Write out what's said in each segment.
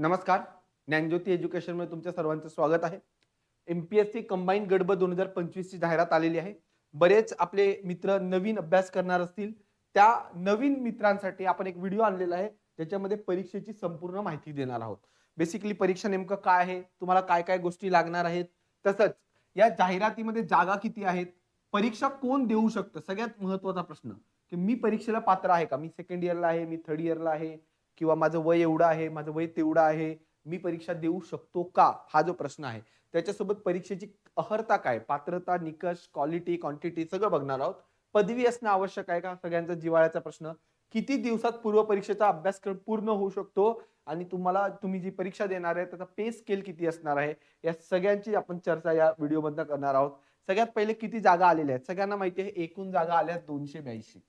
नमस्कार. ज्ञानज्योती एज्युकेशनमध्ये तुमच्या सर्वांचं स्वागत आहे. M P S C combine गडब दोन हजार पंचवीसची जाहिरात आलेली आहे. बरेच आपले मित्र नवीन अभ्यास करणार असतील. त्या नवीन मित्रांसाठी आपण एक व्हिडिओ आणलेला आहे. ज्याच्यामध्ये परीक्षेची संपूर्ण माहिती देणार आहोत. बेसिकली परीक्षा नेमकं काय आहे? तुम्हाला काय काय गोष्टी लागणार आहेत? तसंच या जाहिरातीमध्ये जागा किती आहेत? परीक्षा कोण देऊ शकतं? सगळ्यात महत्त्वाचा प्रश्न. की मी परीक्षेला पात्र आहे का? मी सेकंड इयरला आहे मी थर्ड इयरला आहे. किंवा माझं वय एवढं आहे माझं वय तेवढं आहे मी परीक्षा देऊ शकतो का? हा जो प्रश्न आहे त्याच्यासोबत परीक्षेची अहर्ता काय? पात्रता निकष क्वालिटी क्वांटिटी सगळं बघणार आहोत. पदवी असणं आवश्यक आहे का? सगळ्यांचा जिवाळ्याचा प्रश्न. किती दिवसात पूर्व परीक्षेचा अभ्यासक्रम पूर्ण होऊ शकतो? आणि तुम्हाला तुम्ही जी परीक्षा देणार आहे त्याचा पे स्केल किती असणार आहे? या सगळ्यांची आपण चर्चा या व्हिडिओमधनं करणार आहोत. सगळ्यात पहिले किती जागा आलेल्या आहेत? सगळ्यांना माहिती आहे एकूण जागा आल्या दोनशे ब्याऐंशी.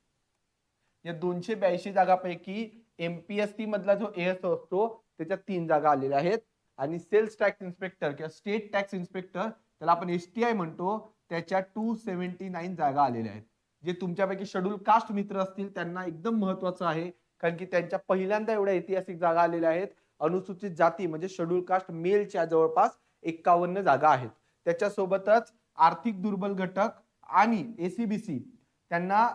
या दोनशे ब्याऐंशी जागापैकी एमपीएससी मधला जो एस असतो त्याच्यात तीन जागा आलेल्या आहेत. आणि सेल्स टॅक्स इन्स्पेक्टर किंवा स्टेट टॅक्स इन्स्पेक्टर त्याला आपण एस टी आय म्हणतो त्याच्या टू सेव्हन्टी नाईन जागा आलेल्या आहेत. जे तुमच्यापैकी शेड्यूल कास्ट मित्र असतील त्यांना एकदम महत्वाचं आहे. कारण की त्यांच्या पहिल्यांदा एवढ्या ऐतिहासिक जागा आलेल्या आहेत. अनुसूचित जाती म्हणजे शेड्यूल कास्ट मेलच्या जवळपास एक्कावन्न जागा आहेत. त्याच्यासोबतच आर्थिक दुर्बल घटक आणि एसीबीसी त्यांना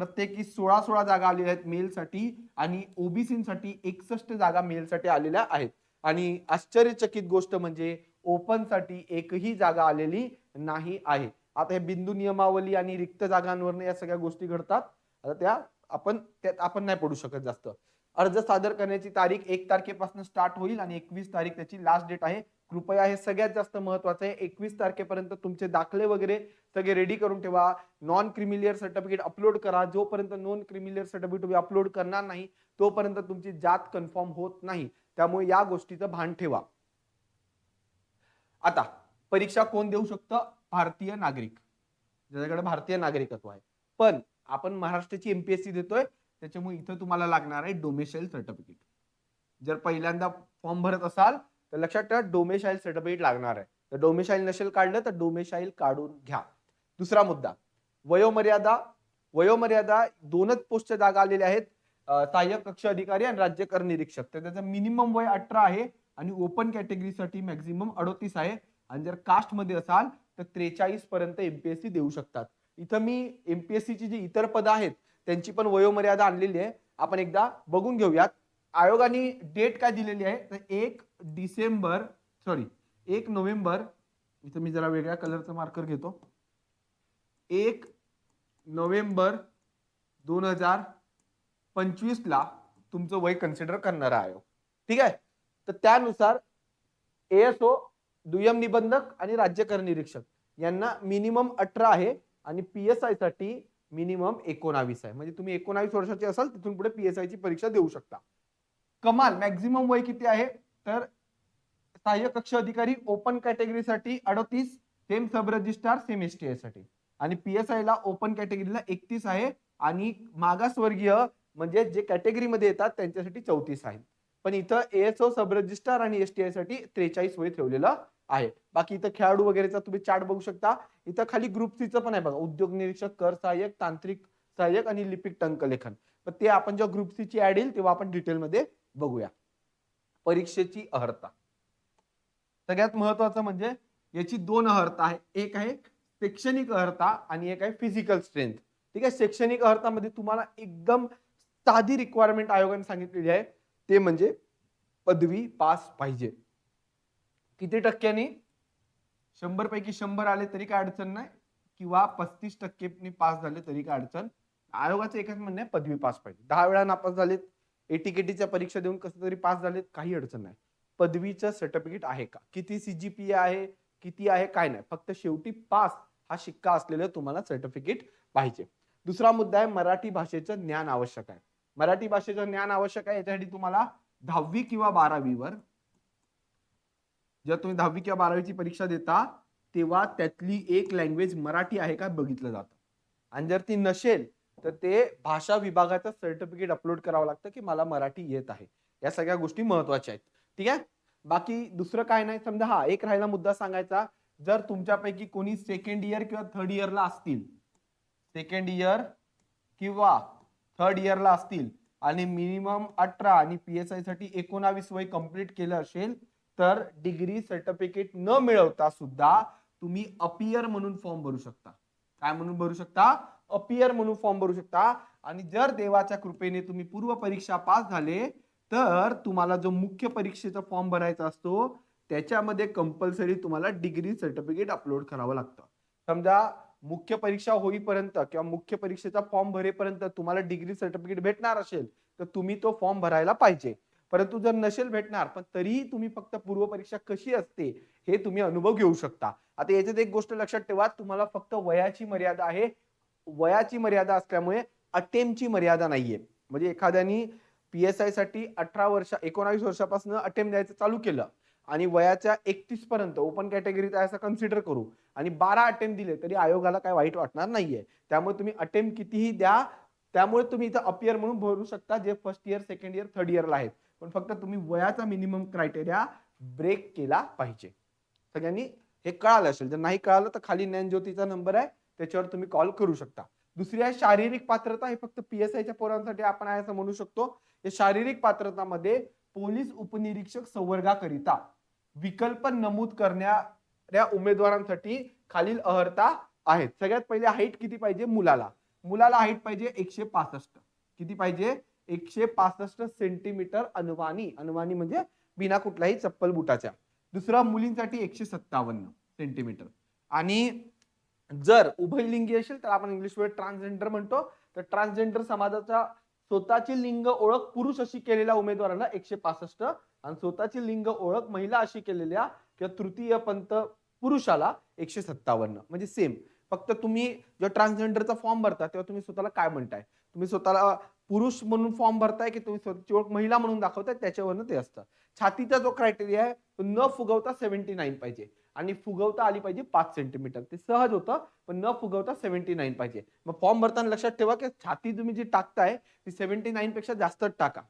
प्रत्येकी सोळा सोळा जागा आलेल्या आहेत मेलसाठी आणि ओबीसीसाठी एकसष्ट जागा मेलसाठी आलेल्या आहेत. आणि आश्चर्यचकित गोष्ट म्हणजे ओपनसाठी एकही जागा आलेली नाही आहे. आता हे बिंदू नियमावली आणि रिक्त जागांवर या सगळ्या गोष्टी घडतात. आता त्या आपण त्यात आपण नाही पडू शकत जास्त. अर्ज सादर करण्याची तारीख एक तारखेपासून स्टार्ट होईल आणि एकवीस तारीख त्याची लास्ट डेट आहे. कृपया हे सगळ्यात जास्त महत्वाचं आहे. एकवीस तारखेपर्यंत तुमचे दाखले वगैरे सगळे रेडी करून ठेवा. नॉन क्रिमिलियर सर्टिफिकेट अपलोड करा. जोपर्यंत नॉन क्रिमिलियर सर्टिफिकेट तुम्ही अपलोड करणार नाही तोपर्यंत तुमची जात कन्फर्म होत नाही. त्यामुळे या गोष्टीचं भान ठेवा. आता परीक्षा कोण देऊ शकतं? भारतीय नागरिक. ज्याच्याकडे भारतीय नागरिकत्व आहे. पण आपण महाराष्ट्राची एमपीएससी देतोय. त्याच्यामुळे इथं तुम्हाला लागणार आहे डोमेशाईल सर्टिफिकेट जर पहिल्यांदा फॉर्म भरत असाल तर लक्षात ठेवा डोमेशाईल सर्टिफिकेट लागणार आहे. तर डोमेशाईल नसेल काढलं तर डोमेशाईल काढून घ्या. दुसरा मुद्दा. वयोमर्यादा वयोमर्यादा दोनच पोस्टच्या जागा आलेल्या आहेत. सहाय्यक कक्ष अधिकारी आणि राज्य कर निरीक्षक. तर त्याचं मिनिमम वय अठरा आहे आणि ओपन कॅटेगरीसाठी मॅक्झिमम अडोतीस आहे. आणि जर कास्टमध्ये असाल तर त्रेचाळीस पर्यंत एमपीएससी देऊ शकतात. इथं मी एमपीएससीची जी इतर पदं आहेत त्यांची पण वयोमर्यादा आणलेली आहे. आपण एकदा बघून घेऊयात. आयोगाने डेट काय दिलेली आहे? तर एक डिसेंबर सॉरी एक नोव्हेंबर इथं मी जरा वेगळ्या कलरचा मार्कर घेतो. एक नोव्हेंबर दोन हजार पंचवीसला तुमचं वय कन्सिडर करणार आयोग ठीक आहे? तर त्यानुसार एएसओ दुय्यम निबंधक आणि राज्य कर निरीक्षक यांना मिनिमम अठरा आहे आणि पी एस आयसाठी मिनिमम एकोणावीस आहे. म्हणजे तुम्ही एकोणावीस वर्षाचे असाल तिथून पुढे पी एस आय ची परीक्षा देऊ शकता. कमाल. मॅक्झिमम वय किती आहे? तर सहाय्यक कक्ष अधिकारी ओपन कॅटेगरीसाठी अडतीस same sub registrar same S T साठी. आणि पी एस आय ला ओपन कॅटेगरीला एकतीस आहे आणि मागासवर्गीय म्हणजे जे कॅटेगरीमध्ये येतात त्यांच्यासाठी चौतीस आहे. पण इथं एएसओ सब रजिस्ट्रार आणि एस टी आयसाठी त्रेचाळीस वय ठेवलेलं आहे. बाकी इथं खेळाडू वगैरेचा तुम्ही चार्ट बघू शकता. इथं खाली ग्रुप सीचं पण आहे बघा. उद्योग निरीक्षक कर सहाय्यक तांत्रिक सहाय्यक आणि लिपिक टंकलेखन. पण ते आपण जेव्हा ग्रुप सी ची ऍड येईल तेव्हा आपण डिटेलमध्ये बघूया. परीक्षेची अहर्ता. सगळ्यात महत्वाचं म्हणजे याची दोन अहर्ता आहे. एक आहे शैक्षणिक अहर्ता आणि एक आहे फिजिकल स्ट्रेंथ ठीक आहे? शैक्षणिक अहर्तामध्ये तुम्हाला एकदम साधी रिक्वायरमेंट आयोगाने सांगितलेली आहे. ते म्हणजे पदवी पास पाहिजे. किती टक्क्यांनी? शंभर पैकी शंभर आले तरी काय अडचण नाही. किंवा पस्तीस टक्के पास झाले तरी काय अडचण. आयोगाचं एकच म्हणणं आहे पदवी पास पाहिजे. दहा वेळा नापास झालेत एटीकेटीच्या परीक्षा देऊन कसं तरी पास झालेत काही अडचण नाही. पदवीचं सर्टिफिकेट आहे का? किती सीजीपी आहे? किती आहे? काय नाही. फक्त शेवटी पास हा शिक्का असलेलं तुम्हाला सर्टिफिकेट पाहिजे. दुसरा मुद्दा आहे मराठी भाषेचं ज्ञान आवश्यक आहे. मराठी भाषेचं ज्ञान आवश्यक आहे याच्यासाठी तुम्हाला दहावी किंवा बारावीवर जेव्हा तुम्ही दहावी किंवा बारावीची परीक्षा देता तेव्हा त्यातली एक लँग्वेज मराठी आहे का? बघितलं जातं. आणि जर ती नसेल तर ते भाषा विभागाचं सर्टिफिकेट अपलोड करावं लागतं की मला मराठी येत आहे. या सगळ्या गोष्टी महत्त्वाच्या आहेत. ठीक आहे? बाकी दुसरं काय नाही समजा हा एक राहिला मुद्दा सांगायचा. जर तुमच्यापैकी कोणी सेकंड इयर किंवा थर्ड इयरला असतील सेकंड इयर किंवा थर्ड इयरला असतील आणि मिनिमम अठरा आणि पी एस आयसाठी एकोणावीस वय कंप्लीट केलं असेल तर डिग्री सर्टिफिकेट न मिळवता सुद्धा तुम्ही अपियर म्हणून फॉर्म भरू शकता. काय म्हणून भरू शकता? अपियर म्हणून फॉर्म भरू शकता. आणि जर देवाच्या कृपेने तुम्ही पूर्व परीक्षा पास झाले तर तुम्हाला जो मुख्य परीक्षेचा फॉर्म भरायचा असतो त्याच्यामध्ये कंपल्सरी तुम्हाला डिग्री सर्टिफिकेट अपलोड करावं लागतं. समजा मुख्य परीक्षा होईपर्यंत किंवा मुख्य परीक्षेचा फॉर्म भरेपर्यंत तुम्हाला डिग्री सर्टिफिकेट भेटणार असेल तर तुम्ही तो फॉर्म भरायला पाहिजे. परंतु जर नसेल भेटणार पण तरीही तुम्ही फक्त पूर्व परीक्षा कशी असते हे तुम्ही अनुभव घेऊ शकता. आता याच्यात एक गोष्ट लक्षात ठेवा तुम्हाला फक्त वयाची मर्यादा आहे वयाची मर्यादा असल्यामुळे अटेम्पची मर्यादा नाहीये. म्हणजे एखाद्यानी पी एस आयसाठी अठरा वर्ष एकोणावीस वर्षापासून अटेम्प्ट द्यायचं चालू केलं आणि वयाच्या एकतीस पर्यंत ओपन कॅटेगरीत आहे असं कन्सिडर करू आणि बारा अटेम्प्ट दिले तरी आयोगाला काय वाईट वाटणार नाहीये. त्यामुळे तुम्ही अटेम्प्ट कितीही द्या त्यामुळे तुम्ही इथं अपियर म्हणून भरू शकता जे first year second year third इयरला आहेत. पण फक्त तुम्ही वयाचा मिनिमम क्रायटेरिया ब्रेक केला पाहिजे. सगळ्यांनी हे कळालं असेल. जर नाही कळालं तर खाली ज्ञानज्योतीचा नंबर आहे. त्याच्यावर तुम्ही कॉल करू शकता. दुसरी आहे शारीरिक पात्रता हे फक्त पी एस आयच्या पोरांसाठी आपण आहे असं म्हणू शकतो. या शारीरिक पात्रतामध्ये पोलीस उपनिरीक्षक संवर्गाकरिता विकल्प नमूद करणाऱ्या उमेदवारांसाठी खालील अहर्ता आहेत. सगळ्यात पहिले हाईट किती पाहिजे? मुलाला. मुलाला हाईट पाहिजे एकशे पासष्ट. किती पाहिजे? एकशे पासष्ट सेंटीमीटर अनवानी अनुवानी म्हणजे बिना कुठल्याही चप्पल बुटाच्या. दुसरा मुलींसाठी एकशे सत्तावन्न सेंटीमीटर आणि जर उभयलिंगी असेल तर आपण इंग्लिशमध्ये ट्रान्सजेंडर म्हणतो. तर ट्रान्सजेंडर समाजाचा स्वतःची लिंग ओळख पुरुष अशी केलेल्या उमेदवाराला एकशे पासष्ट आणि स्वतःची लिंग ओळख महिला अशी केलेल्या किंवा तृतीय पंत पुरुषाला एकशे सत्तावन्न. म्हणजे सेम फक्त तुम्ही जेव्हा ट्रान्सजेंडरचा फॉर्म भरता तेव्हा तुम्ही स्वतःला काय म्हणताय? तुम्ही स्वतःला पुरुष म्हणून फॉर्म भरताय की तुम्ही स्वतःची ओळख महिला म्हणून दाखवताय? त्याच्यावरनं ते असतं. छातीचा जो क्रायटेरिया आहे तो न फुगवता सेव्हन्टी नाईन पाहिजे. आणि फुगवता आली पाहिजे पाच सेंटीमीटर ते सहज होतं पण न फुगवता सेव्हन्टी नाईन पाहिजे. मग फॉर्म भरताना लक्षात ठेवा की छाती तुम्ही जी टाकताय ती सेव्हन्टी नाईन पेक्षा जास्तच टाका.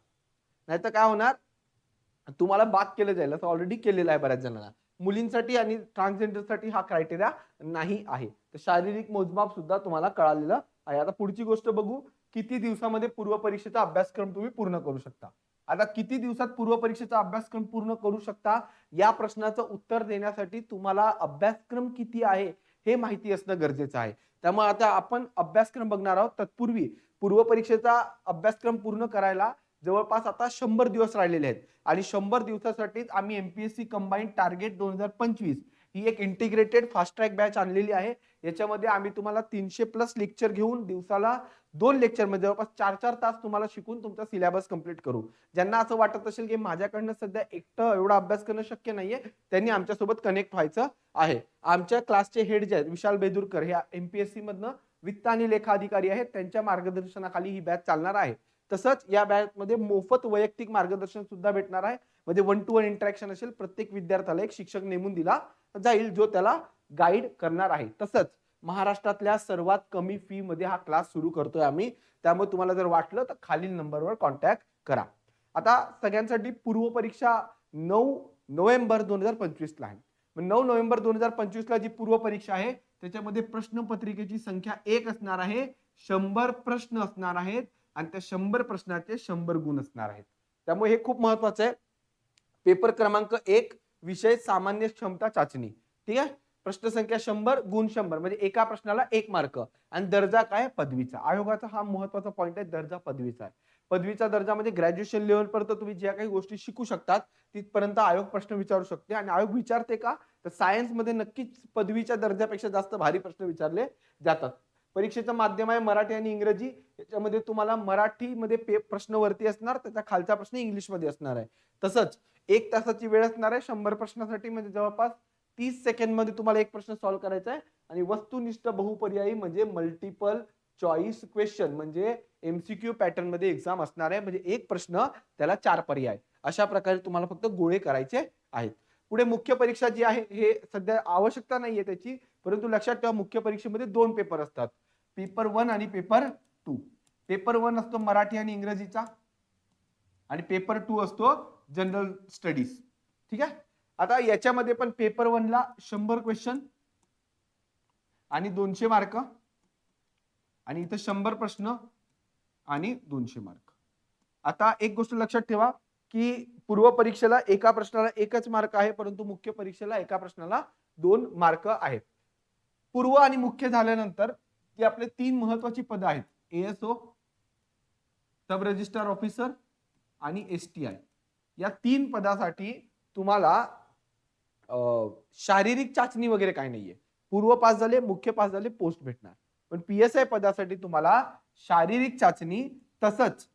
नाहीतर काय होणार? तुम्हाला बाद केलं जाईल. असं ऑलरेडी केलेलं आहे बऱ्याच जणांना. मुलींसाठी आणि ट्रान्सजेंडरसाठी हा क्रायटेरिया नाही आहे. तर शारीरिक मोजमाप सुद्धा तुम्हाला कळालेलं आहे. आता पुढची गोष्ट बघू. किती दिवसामध्ये पूर्व परीक्षेचा अभ्यासक्रम तुम्ही पूर्ण करू शकता? आता किती दिवसात पूर्व परीक्षेचा अभ्यासक्रम पूर्ण करू शकता? या प्रश्नाचं उत्तर देण्यासाठी तुम्हाला अभ्यासक्रम किती आहे हे माहिती असणं गरजेचं आहे. त्यामुळे आता आपण अभ्यासक्रम बघणार आहोत. तत्पूर्वी पूर्व परीक्षेचा अभ्यासक्रम पूर्ण करायला जवळपास आता शंभर दिवस राहिलेले आहेत. आणि शंभर दिवसासाठीच आम्ही एमपीएससी कंबाईन टार्गेट दोन हजार पंचवीस ही एक इंटिग्रेटेड फास्ट ट्रॅक बॅच आणलेली आहे. याच्यामध्ये आम्ही तुम्हाला तीनशे प्लस लेक्चर घेऊन दिवसाला दोन लेक्चरमध्ये जवळपास चार चार तास तुम्हाला शिकून तुमचा सिलेबस कंप्लीट करू. ज्यांना असं वाटत असेल की माझ्याकडनं सध्या एकटं एवढा अभ्यास करणं शक्य नाहीये त्यांनी आमच्यासोबत कनेक्ट व्हायचं आहे. आमच्या क्लासचे हेड जे आहेत विशाल बेदुरकर हे एमपीएससी मधनं वित्त आणि लेखा अधिकारी आहेत त्यांच्या मार्गदर्शनाखाली ही बॅच चालणार आहे. तसंच या बॅच मध्ये मोफत वैयक्तिक मार्गदर्शन सुद्धा भेटणार आहे. म्हणजे वन टू वन इंटरॅक्शन असेल प्रत्येक विद्यार्थ्याला एक शिक्षक नेमून दिला जाईल जो त्याला गाईड करणार आहे. तसंच महाराष्ट्रातल्या सर्वात कमी फी मध्ये हा क्लास सुरू करतोय आम्ही. त्यामुळे तुम्हाला जर वाटलं तर खालील नंबरवर कॉन्टॅक्ट करा. आता सगळ्यांसाठी पूर्व परीक्षा नऊ नोव्हेंबर दोन हजार पंचवीसला आहे. मग नऊ नोव्हेंबर दोन हजार पंचवीसला जी पूर्व परीक्षा आहे त्याच्यामध्ये प्रश्नपत्रिकेची संख्या एक असणार आहे शंभर प्रश्न असणार आहेत आणि त्या शंभर प्रश्नाचे शंभर गुण असणार आहेत. त्यामुळे हे खूप महत्वाचं आहे. पेपर क्रमांक एक विषय सामान्य क्षमता चाचणी. ठीक आहे? प्रश्न संख्या शंभर गुण शंभर. म्हणजे एका प्रश्नाला एक मार्क. आणि दर्जा काय? पदवीचा. आयोगाचा हा महत्त्वाचा पॉईंट आहे दर्जा पदवीचा आहे. पदवीचा दर्जा म्हणजे ग्रॅज्युएशन लेवलपर्यंत तुम्ही ज्या काही गोष्टी शिकू शकतात तिथपर्यंत आयोग प्रश्न विचारू शकते. आणि आयोग विचारते का? तर सायन्समध्ये नक्कीच पदवीच्या दर्जापेक्षा जास्त भारी प्रश्न विचारले जातात. परीक्षेचं माध्यम आहे मराठी आणि इंग्रजी. याच्यामध्ये तुम्हाला मराठीमध्ये पे प्रश्न वरती असणार त्याचा खालचा प्रश्न इंग्लिशमध्ये असणार आहे. तसंच एक तासाची वेळ असणार आहे शंभर प्रश्नासाठी म्हणजे जवळपास तीस सेकंडमध्ये तुम्हाला एक प्रश्न सॉल्व्ह करायचा आहे. आणि वस्तुनिष्ठ बहुपर्यायी म्हणजे मल्टिपल चॉईस क्वेश्चन म्हणजे एमसीक्यू पॅटर्नमध्ये एक्झाम असणार आहे. म्हणजे एक प्रश्न त्याला चार पर्याय. अशा प्रकारे तुम्हाला फक्त गोळे करायचे आहेत. पुढे मुख्य परीक्षा जी आहे हे सध्या आवश्यकता नाहीये त्याची परंतु लक्षात ठेवा मुख्य परीक्षेमध्ये दोन पेपर असतात. पेपर वन आणि पेपर टू पेपर वन असतो मराठी आणि इंग्रजीचा. आणि पेपर टू असतो जनरल स्टडीज ठीक आहे? आता याच्यामध्ये पण पेपर वनला शंभर क्वेश्चन आणि दोनशे मार्क आणि इथं शंभर प्रश्न आणि दोनशे मार्क आता एक गोष्ट लक्षात ठेवा की पूर्व परीक्षेला एका प्रश्नाला एकच मार्क आहे परंतु मुख्य परीक्षेला एका प्रश्नाला दोन मार्क आहेत. पूर्व आणि मुख्य झाल्यानंतर ती आपले तीन महत्वाची पदं आहेत एएसओ सब रजिस्ट्रार ऑफिसर आणि एस टी आय या तीन पदासाठी तुम्हाला शारीरिक चाचणी वगैरे काय नाहीये. पूर्व पास झाले मुख्य पास झाले पोस्ट भेटणार. पण पी एस आय पदासाठी तुम्हाला शारीरिक चाचणी तसंच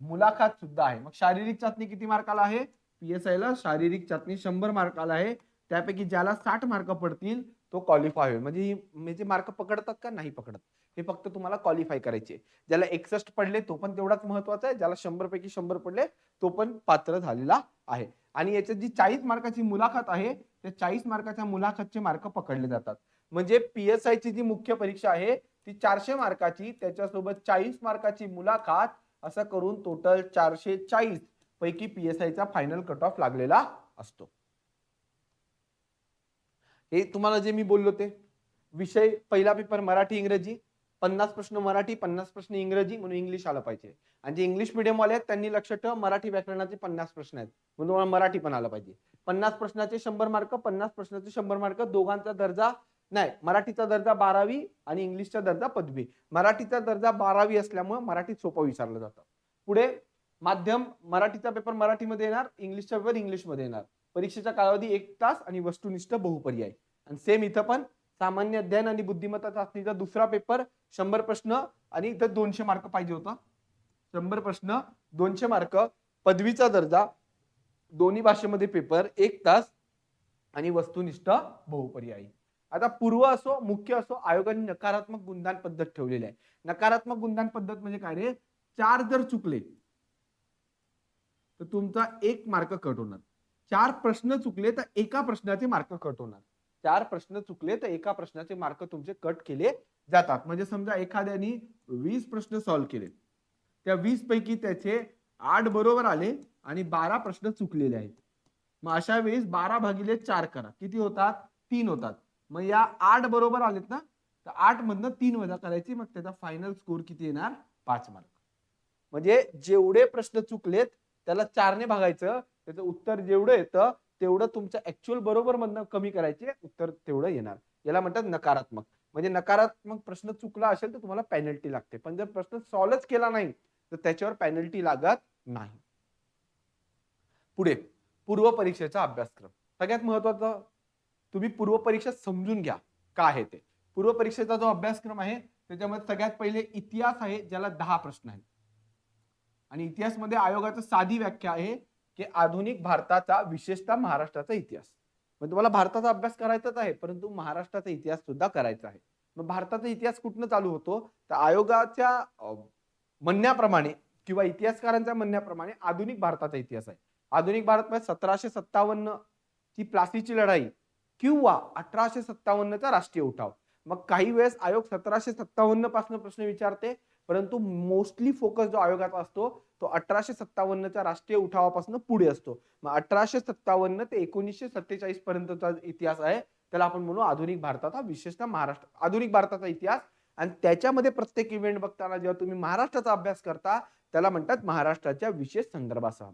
मुलाखत सुद्धा आहे. मग शारीरिक चाचणी किती मार्काला आहे? पी एस आयला शारीरिक चाचणी शंभर मार्काला आहे. त्यापैकी ज्याला साठ मार्क पडतील तो क्वालिफाय होईल. म्हणजे ही- म्हणजे मार्क पकडतात का? नाही पकडत. हे फक्त तुम्हाला क्वालिफाय करायचे. ज्याला एकसष्ट पडले तो पण तेवढाच महत्त्वाचा आहे. ज्याला शंभर पैकी शंभर पडले तो पण पात्र झालेला आहे. आणि याच्यात जी चाळीस मार्काची मुलाखत आहे त्या चाळीस मार्काच्या मुलाखतचे मार्क पकडले जातात. म्हणजे पी एस ची जी मुख्य परीक्षा आहे ती चारशे मार्काची त्याच्यासोबत चाळीस मार्काची मुलाखत असं करून टोटल चारशे चाळीस पैकी पी एस आयचा फायनल कट ऑफ लागलेला असतो. हे तुम्हाला जे मी बोललो ते. विषय पहिला पेपर मराठी इंग्रजी पन्नास प्रश्न मराठी पन्नास प्रश्न इंग्रजी म्हणून इंग्लिश आलं पाहिजे. आणि जे इंग्लिश मिडियम वाले आहेत त्यांनी लक्ष ठेवा मराठी व्याकरणाचे पन्नास प्रश्न आहेत. म्हणून तुम्हाला मराठी पण आलं पाहिजे. पन्नास प्रश्नाचे शंभर मार्क पन्नास प्रश्नाचे शंभर मार्क दोघांचा दर्जा नाही मराठीचा दर्जा बारावी आणि इंग्लिशचा दर्जा पदवी. मराठीचा दर्जा बारावी असल्यामुळे मराठीत सोपं विचारलं जातं. पुढे माध्यम मराठीचा पेपर मराठीमध्ये येणार इंग्लिशचा पेपर इंग्लिशमध्ये येणार. परीक्षेचा कालावधी एक तास आणि वस्तुनिष्ठ बहुपर्याय. आणि सेम इथं पण सामान्य अध्ययन आणि बुद्धिमत्ता चाचणीचा दुसरा पेपर शंभर प्रश्न आणि इथं दोनशे मार्क पाहिजे होता. शंभर प्रश्न दोनशे मार्क पदवीचा दर्जा दोन्ही भाषेमध्ये पेपर एक तास आणि वस्तुनिष्ठ बहुपर्यायी. आता पूर्व असो मुख्य असो आयोगाने नकारात्मक गुणदान पद्धत ठेवलेली आहे. नकारात्मक गुणदान पद्धत म्हणजे काय रे? चार जर चुकले तर तुमचा एक मार्क कट होणार. चार प्रश्न चुकले तर एका प्रश्नाचे मार्क कट होणार. चार प्रश्न चुकले तर एका प्रश्नाचे मार्क तुमचे कट केले जातात. म्हणजे समजा एखाद्याने वीस प्रश्न सॉल्व्ह केले. त्या वीस पैकी त्याचे आठ बरोबर आले आणि बारा प्रश्न चुकलेले आहेत. मग अशा वेळेस बारा भागिले चार करा. किती होतात? तीन होतात. मग या आठ बरोबर आलेत ना तर आठ मधनं तीन वजा करायची मग त्याचा फायनल स्कोर किती येणार? पाच मार्क म्हणजे जेवढे प्रश्न चुकलेत त्याला चारने भागायचं त्याचं उत्तर जेवढं येतं तेवढं तुमचं ऍक्च्युअल बरोबर मधनं कमी करायचे उत्तर तेवढं येणार. याला म्हणतात नकारात्मक. म्हणजे नकारात्मक प्रश्न चुकला असेल तर तुम्हाला पॅनल्टी लागते. पण जर प्रश्न सॉल्वच केला नाही तर त्याच्यावर पॅनल्टी लागत नाही. पुढे पूर्व परीक्षेचा अभ्यासक्रम. सगळ्यात महत्वाचं तुम्ही पूर्व परीक्षा समजून घ्या. काय आहे ते? पूर्व परीक्षेचा जो अभ्यासक्रम आहे त्याच्यामध्ये सगळ्यात पहिले इतिहास आहे ज्याला दहा प्रश्न आहेत. आणि इतिहासमध्ये आयोगाचं साधी व्याख्या आहे की आधुनिक भारताचा विशेषतः महाराष्ट्राचा इतिहास. मग तुम्हाला भारताचा अभ्यास करायचाच आहे परंतु महाराष्ट्राचा इतिहास सुद्धा करायचा आहे. मग भारताचा इतिहास कुठनं चालू होतो? तर आयोगाच्या म्हणण्याप्रमाणे किंवा इतिहासकारांच्या म्हणण्याप्रमाणे आधुनिक भारताचा इतिहास आहे. आधुनिक भारत म्हणजे सतराशे सत्तावन्न ची प्लासीची लढाई किंवा अठराशे सत्तावन्नचा राष्ट्रीय उठाव. मग काही वेळेस आयोग सतराशे सत्तावन्नपासून प्रश्न विचारते परंतु मोस्टली फोकस जो आयोगाचा असतो तो अठराशे सत्तावन्नच्या राष्ट्रीय उठावापासून पुढे असतो. मग अठराशे सत्तावन्न ते एकोणीसशे सत्तेचाळीस पर्यंतचा इतिहास आहे. त्याला आपण म्हणू आधुनिक भारताचा विशेषतः महाराष्ट्र आधुनिक भारताचा इतिहास. आणि त्याच्यामध्ये प्रत्येक इव्हेंट बघताना जेव्हा तुम्ही महाराष्ट्राचा अभ्यास करता त्याला म्हणतात महाराष्ट्राच्या विशेष संदर्भासह.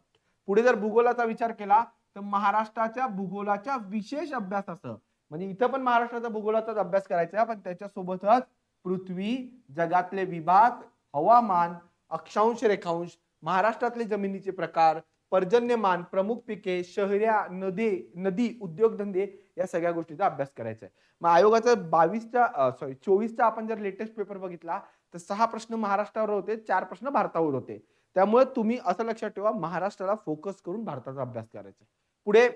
पुढे जर भूगोलाचा विचार केला तर महाराष्ट्राच्या भूगोलाच्या विशेष अभ्यासासह. म्हणजे इथं पण महाराष्ट्राचा भूगोलाचाच अभ्यास करायचा पण त्याच्यासोबतच पृथ्वी जगातले विभाग हवामान अक्षांश रेखांश महाराष्ट्रातले जमिनीचे प्रकार पर्जन्यमान प्रमुख पिके शहऱ्या नदी नदी उद्योगधंदे या सगळ्या गोष्टीचा अभ्यास करायचा आहे. मग आयोगाचा बावीसच्या सॉरी चोवीसचा आपण जर लेटेस्ट पेपर बघितला तर सहा प्रश्न महाराष्ट्रावर होते चार प्रश्न भारतावर होते. त्यामुळे तुम्ही असं लक्षात ठेवा महाराष्ट्राला फोकस करून भारताचा अभ्यास करायचा पुढे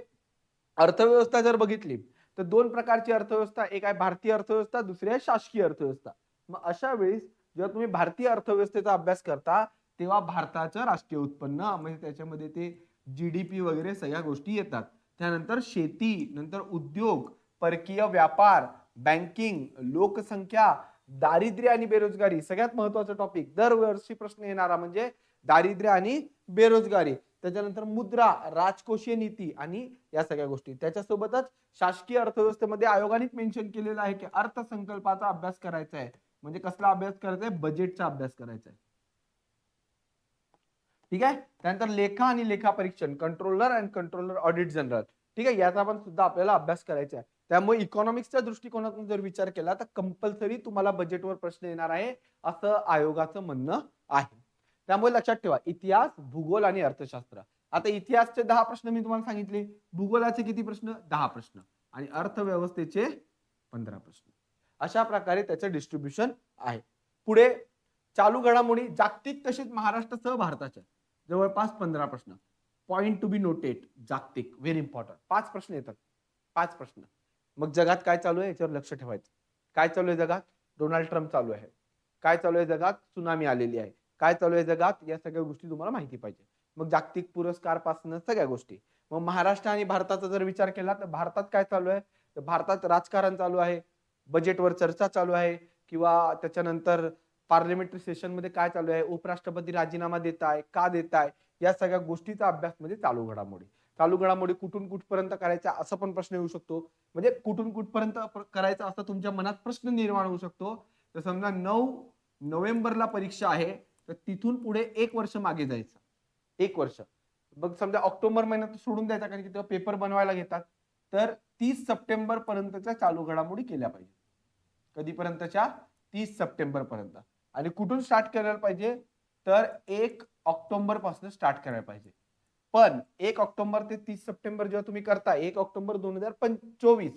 अर्थव्यवस्था जर बघितली तर दोन प्रकारची अर्थव्यवस्था एक आहे भारतीय अर्थव्यवस्था दुसरी आहे शासकीय अर्थव्यवस्था. मग अशा वेळेस जेव्हा तुम्ही भारतीय अर्थव्यवस्थेचा अभ्यास करता तेव्हा भारताचं राष्ट्रीय उत्पन्न म्हणजे त्याच्यामध्ये ते जीडीपी वगैरे सगळ्या गोष्टी येतात. त्यानंतर शेती नंतर उद्योग परकीय व्यापार बँकिंग लोकसंख्या दारिद्र्य आणि बेरोजगारी सगळ्यात महत्त्वाचा टॉपिक दरवर्षी प्रश्न येणारा म्हणजे दारिद्र्य आणि बेरोजगारी. त्याच्यानंतर मुद्रा राजकोषीय नीती आणि या सगळ्या गोष्टी. त्याच्यासोबतच शासकीय अर्थव्यवस्थेमध्ये आयोगानेच मेन्शन केलेलं आहे की अर्थसंकल्पाचा अभ्यास करायचा आहे. म्हणजे कसला अभ्यास करायचा आहे? बजेटचा अभ्यास करायचा आहे. ठीक आहे? त्यानंतर लेखा आणि लेखा परीक्षण controller and controller audit general ठीक आहे? याचा पण सुद्धा आपल्याला अभ्यास करायचा आहे. त्यामुळे इकॉनॉमिक्सच्या दृष्टिकोनातून जर विचार केला तर कंपल्सरी तुम्हाला बजेटवर प्रश्न येणार आहे असं आयोगाचं म्हणणं आहे. त्यामुळे लक्षात ठेवा इतिहास भूगोल आणि अर्थशास्त्र. आता इतिहासचे दहा प्रश्न मी तुम्हाला सांगितले. भूगोलाचे किती प्रश्न? दहा प्रश्न. आणि अर्थव्यवस्थेचे पंधरा प्रश्न. अशा प्रकारे त्याचं डिस्ट्रीब्युशन आहे. पुढे चालू घडामोडी जागतिक तसेच महाराष्ट्रासह भारताच्या. जवळपास पंधरा प्रश्न. पॉइंट टू बी नोटेड जागतिक व्हेरी इम्पॉर्टंट पाच प्रश्न येतात. पाच प्रश्न. मग जगात काय चालू आहे? याच्यावर लक्ष ठेवायचं. काय चालू आहे जगात? डोनाल्ड ट्रम्प चालू आहे. काय चालू आहे जगात? सुनामी आलेली आहे. काय चालू आहे जगात? या सगळ्या गोष्टी तुम्हाला माहिती पाहिजे. मग जागतिक पुरस्कारपासून सगळ्या गोष्टी. मग महाराष्ट्र आणि भारताचा जर विचार केला तर भारतात काय चालू आहे? तर भारतात राजकारण चालू आहे. बजेटवर चर्चा चालू आहे किंवा त्याच्यानंतर पार्लिमेंटरी सेशनमध्ये काय चालू आहे उपराष्ट्रपती राजीनामा देत आहे का देत आहे या सगळ्या गोष्टीचा अभ्यास म्हणजे चालू घडामोडी. चालू घडामोडी कुठून कुठपर्यंत करायचा असं पण प्रश्न येऊ शकतो. म्हणजे कुठून कुठपर्यंत करायचा असं तुमच्या मनात प्रश्न निर्माण होऊ शकतो. तर समजा नऊ नोव्हेंबरला परीक्षा आहे तर तिथून पुढे एक वर्ष मागे जायचं. एक वर्ष. मग समजा ऑक्टोबर महिन्यात सोडून द्यायचा कारण की तेव्हा पेपर बनवायला घेतात. तर तीस सप्टेंबर पर्यंतच्या चालू घडामोडी केल्या पाहिजे कधीपर्यंतच्या? तीस सप्टेंबर पर्यंत आणि कुठून स्टार्ट करायला पाहिजे? तर एक ऑक्टोबरपासून स्टार्ट करायला पाहिजे. पण एक ऑक्टोबर ते तीस सप्टेंबर जेव्हा तुम्ही करता एक ऑक्टोबर दोन हजार चोवीस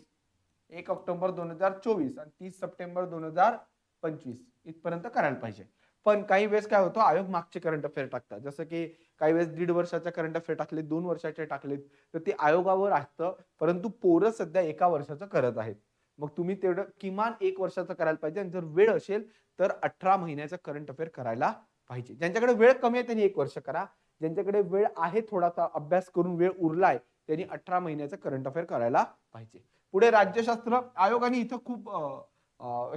एक ऑक्टोबर दोन हजार चोवीस आणि तीस सप्टेंबर दोन हजार पंचवीस. इथपर्यंत करायला पाहिजे. पण काही वेळेस काय होतं आयोग मागचे करंट अफेअर टाकतात. जसं की काही वेळेस दीड वर्षाच्या करंट अफेअर टाकले दोन वर्षाचे टाकलेत तर ते आयोगावर असतं परंतु पोरं सध्या एका वर्षाचं करत आहेत. मग तुम्ही तेवढं किमान एक वर्षाचं करायला पाहिजे आणि जर वेळ असेल तर अठरा महिन्याचं करंट अफेअर करायला पाहिजे. ज्यांच्याकडे वेळ कमी आहे त्यांनी एक वर्ष करा. ज्यांच्याकडे वेळ आहे थोडासा अभ्यास करून वेळ उरलाय त्यांनी अठरा महिन्याचं करंट अफेअर करायला पाहिजे. पुढे राज्यशास्त्र आयोगाने इथं खूप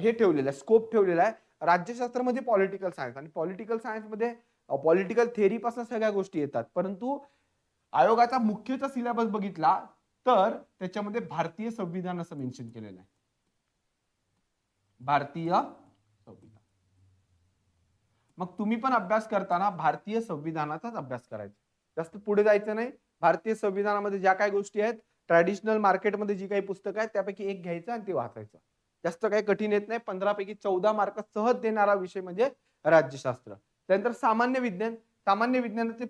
हे ठेवलेलं आहे स्कोप ठेवलेला आहे. राज्यशास्त्रामध्ये पॉलिटिकल सायन्स आणि पॉलिटिकल सायन्समध्ये पॉलिटिकल थेअरीपासून सगळ्या गोष्टी येतात. परंतु आयोगाचा मुख्यचा सिलेबस बघितला तर त्याच्यामध्ये भारतीय संविधान असं मेन्शन केलेलं आहे. भारतीय संविधान. मग तुम्ही पण अभ्यास करताना भारतीय संविधानाचाच अभ्यास करायचा. जास्त पुढे जायचं नाही. भारतीय संविधानामध्ये ज्या काही गोष्टी आहेत ट्रॅडिशनल मार्केटमध्ये जी काही पुस्तकं आहेत त्यापैकी एक घ्यायचं आणि ते वाचायचं. जास्त काही कठीण येत नाही. पंधरापैकी चौदा मार्क सहज देणारा विषय म्हणजे राज्यशास्त्र. त्यानंतर सामान्य विज्ञान. सामान्य विज्ञानाचे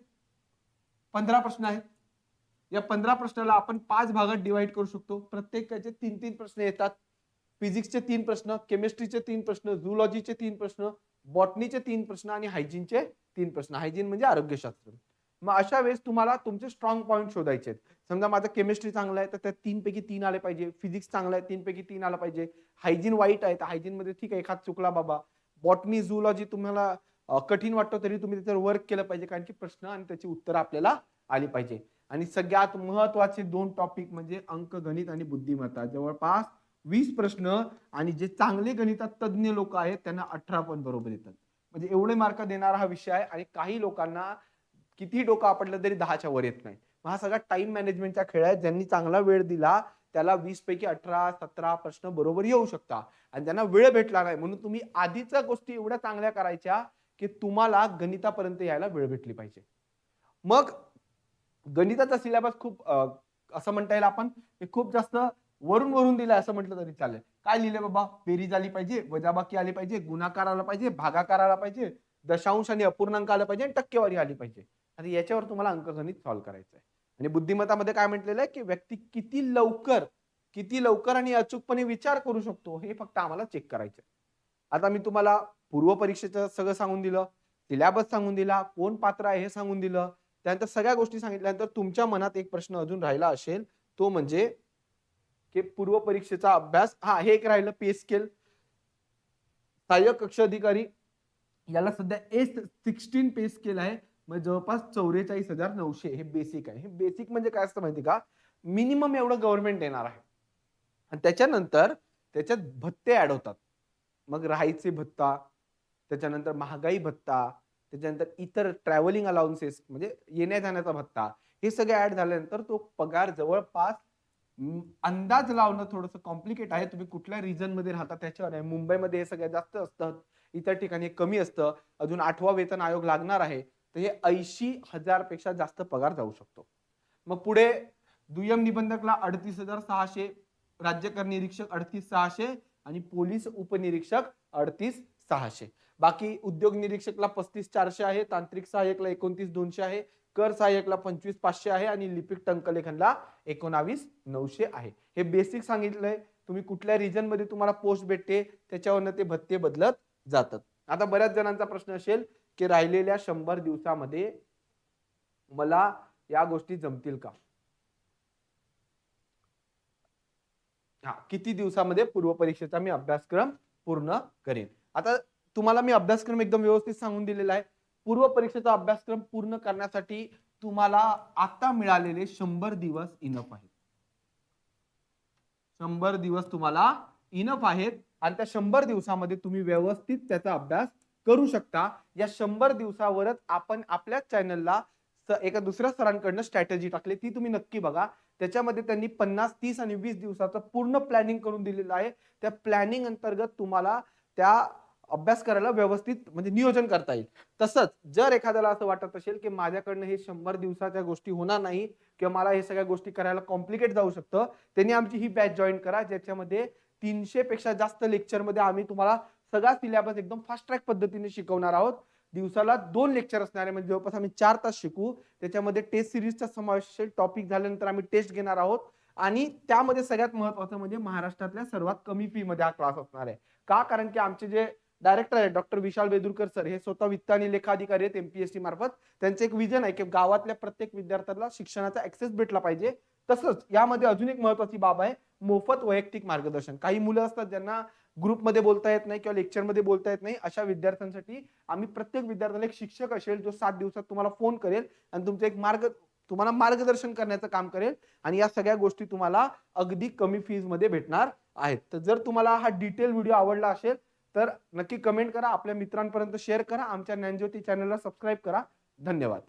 पंधरा प्रश्न आहेत. या पंधरा प्रश्नाला आपण पाच भागात डिवाइड करू शकतो. प्रत्येकाचे तीन तीन प्रश्न येतात. फिजिक्सचे तीन प्रश्न केमिस्ट्रीचे तीन प्रश्न झुलॉजीचे तीन प्रश्न बॉटनीचे तीन प्रश्न आणि हायजीनचे तीन प्रश्न. हायजीन म्हणजे आरोग्यशास्त्र. मग अशा वेळेस तुम्हाला तुमचे स्ट्रॉंग पॉईंट शोधायचे आहेत. समजा माझं केमिस्ट्री चांगलं आहे तर त्यात तीन पैकी तीन आले पाहिजे. फिजिक्स चांगलं आहे तीन पैकी तीन आलं पाहिजे. हायजीन वाईट आहे तर हायजीन मध्ये ठीक आहे एखाद चुकला बाबा. बॉटनी झुलॉजी तुम्हाला कठीण वाटतं तरी तुम्ही त्याच्यावर वर्क केलं पाहिजे कारण की प्रश्न आणि त्याची उत्तरं आपल्याला आली पाहिजे. आणि सगळ्यात महत्त्वाचे दोन टॉपिक म्हणजे अंक गणित आणि बुद्धिमत्ता. जवळपास वीस प्रश्न आणि जे चांगले गणितात तज्ज्ञ लोक आहेत त्यांना अठरा पण बरोबर येतात. म्हणजे एवढे मार्क देणारा हा विषय आहे आणि काही लोकांना किती डोकं आपटलं तरी दहाच्या वर येत नाही मग हा सगळा टाइम मॅनेजमेंटचा खेळ आहे ज्यांनी चांगला वेळ दिला त्याला वीस पैकी अठरा सतरा प्रश्न बरोबर येऊ शकता आणि त्यांना वेळ भेटला नाही. म्हणून तुम्ही आधीच्या गोष्टी एवढ्या चांगल्या करायच्या की तुम्हाला गणितापर्यंत यायला वेळ भेटली पाहिजे. मग गणिताचा सिलेबस खूप असं म्हणता येईल आपण खूप जास्त वरून वरून दिलाय असं म्हटलं तरी चालेल. काय लिहिलं बाबा? बेरीज आली पाहिजे वजाबाकी आली पाहिजे गुणाकार आला पाहिजे भागाकार आला पाहिजे दशांश आणि अपूर्णांक आला पाहिजे आणि टक्केवारी आली पाहिजे. आणि याच्यावर तुम्हाला अंकगणित सॉल्व्ह करायचं आहे आणि बुद्धिमत्तामध्ये काय म्हटलेलं आहे की व्यक्ती किती लवकर किती लवकर आणि अचूकपणे विचार करू शकतो हे फक्त आम्हाला चेक करायचं आहे. आता मी तुम्हाला पूर्व परीक्षेचं सगळं सांगून दिलं सिलॅबस सांगून दिला कोण पात्र आहे हे सांगून दिलं त्यानंतर सगळ्या गोष्टी सांगितल्यानंतर तुमच्या मनात एक प्रश्न अजून राहिला असेल तो म्हणजे की पूर्व परीक्षेचा अभ्यास हा हे एक राहिलं पे स्केल सहाय्यक कक्ष अधिकारी याला सध्या एस सिक्स्टीन पे स्केल आहे. म्हणजे जवळपास चौवेचाळीस हजार नऊशे हे बेसिक आहे. हे बेसिक म्हणजे काय असतं माहिती का? मिनिमम एवढं गव्हर्नमेंट देणार आहे. आणि त्याच्यानंतर त्याच्यात भत्ते ऍड होतात. मग राहायचे भत्ता त्याच्यानंतर महागाई भत्ता त्याच्यानंतर इतर ट्रॅव्हलिंग अलाउन्सेस म्हणजे येण्या जाण्याचा भत्ता हे सगळे ऍड झाल्यानंतर तो पगार जवळपास अंदाज लावणं थोडंसं कॉम्प्लिकेट आहे. तुम्ही कुठल्या रिजनमध्ये राहता त्याच्यावर आहे. मुंबईमध्ये हे सगळ्यात जास्त असतं. इतर ठिकाणी कमी असतं. अजून आठवा वेतन आयोग लागणार आहे. तर हे ऐंशी हजारपेक्षा जास्त पगार जाऊ शकतो. मग पुढे दुय्यम निबंधकला अडतीस हजार सहाशे राज्यकर निरीक्षक अडतीस सहाशे आणि पोलीस उपनिरीक्षक अडतीस सहाशे. बाकी उद्योग निरीक्षकला पस्तीस चारशे आहे तांत्रिक सहाय्यकला एकोणतीस दोनशे आहे कर सहाय्यकला पंचवीस पाचशे आहे आणि लिपिक टंकलेखनला एकोणावीस नऊशे आहे. हे बेसिक सांगितलंय. तुम्ही कुठल्या रिजनमध्ये तुम्हाला पोस्ट भेटते त्याच्यावरनं ते भत्ते बदलत जातात. आता बऱ्याच जणांचा प्रश्न असेल की राहिलेल्या शंभर दिवसामध्ये मला या गोष्टी जमतील का? हा किती दिवसामध्ये पूर्व परीक्षेचा मी अभ्यासक्रम पूर्ण करेन? आता तुम्हाला मी अभ्यासक्रम एकदम व्यवस्थित सांगून दिलेला आहे. पूर्व परीक्षेचा अभ्यासक्रम पूर्ण करण्यासाठी तुम्हाला आता मिळालेले शंभर दिवस इनफ आहेत. शंभर दिवस तुम्हाला इनफ आहेत आणि त्या शंभर दिवसामध्ये तुम्ही व्यवस्थित त्याचा अभ्यास करू शकता. या शंभर दिवसावरच आपण आपल्याच चॅनलला एका दुसऱ्या सरांकडनं स्ट्रॅटेजी टाकली. ती तुम्ही नक्की बघा. त्याच्यामध्ये त्यांनी पन्नास तीस आणि वीस दिवसाचं पूर्ण प्लॅनिंग करून दिलेलं आहे. त्या प्लॅनिंग अंतर्गत तुम्हाला त्या अभ्यास करायला व्यवस्थित म्हणजे नियोजन करता येईल. तसंच जर एखाद्याला असं वाटत असेल की माझ्याकडनं हे शंभर दिवसाच्या गोष्टी होणार नाही किंवा मला हे सगळ्या गोष्टी करायला कॉम्प्लिकेट जाऊ शकतं त्यांनी आमची ही बॅच जॉईन करा. ज्याच्यामध्ये तीनशे पेक्षा जास्त लेक्चरमध्ये आम्ही तुम्हाला सगळा सिलेबस एकदम फास्ट ट्रॅक पद्धतीने शिकवणार आहोत. दिवसाला दोन लेक्चर असणार आहे. म्हणजे जवळपास आम्ही चार तास शिकू. त्याच्यामध्ये टेस्ट सिरीजचा समावेश असेल टॉपिक झाल्यानंतर आम्ही टेस्ट घेणार आहोत. आणि त्यामध्ये सगळ्यात महत्वाचं म्हणजे महाराष्ट्रातल्या सर्वात कमी फी मध्ये हा क्लास असणार आहे. का? कारण की आमचे जे डायरेक्टर आहेत डॉक्टर विशाल बेदुरकर सर हे स्वतः वित्त आणि लेखाधिकारी आहेत एमपीएससी मार्फत. त्यांचं एक विजन आहे की गावातल्या प्रत्येक विद्यार्थ्याला शिक्षणाचा ऍक्सेस भेटला पाहिजे. तसंच यामध्ये अजून एक महत्वाची बाब आहे मोफत वैयक्तिक मार्गदर्शन. काही मुलं असतात ज्यांना ग्रुपमध्ये बोलता येत नाही किंवा लेक्चरमध्ये बोलता येत नाही अशा विद्यार्थ्यांसाठी आम्ही प्रत्येक विद्यार्थ्याला एक शिक्षक असेल जो सात दिवसात तुम्हाला फोन करेल आणि तुमचं एक मार्ग तुम्हाला मार्गदर्शन करण्याचं काम करेल आणि या सगळ्या गोष्टी तुम्हाला अगदी कमी फीजमध्ये भेटणार आहेत. तर जर तुम्हाला हा डिटेल व्हिडिओ आवडला असेल तर नक्की कमेंट करा आपल्या मित्रांपर्यंत शेअर करा आमच्या ज्ञानज्योती चॅनलला सबस्क्राईब करा. धन्यवाद.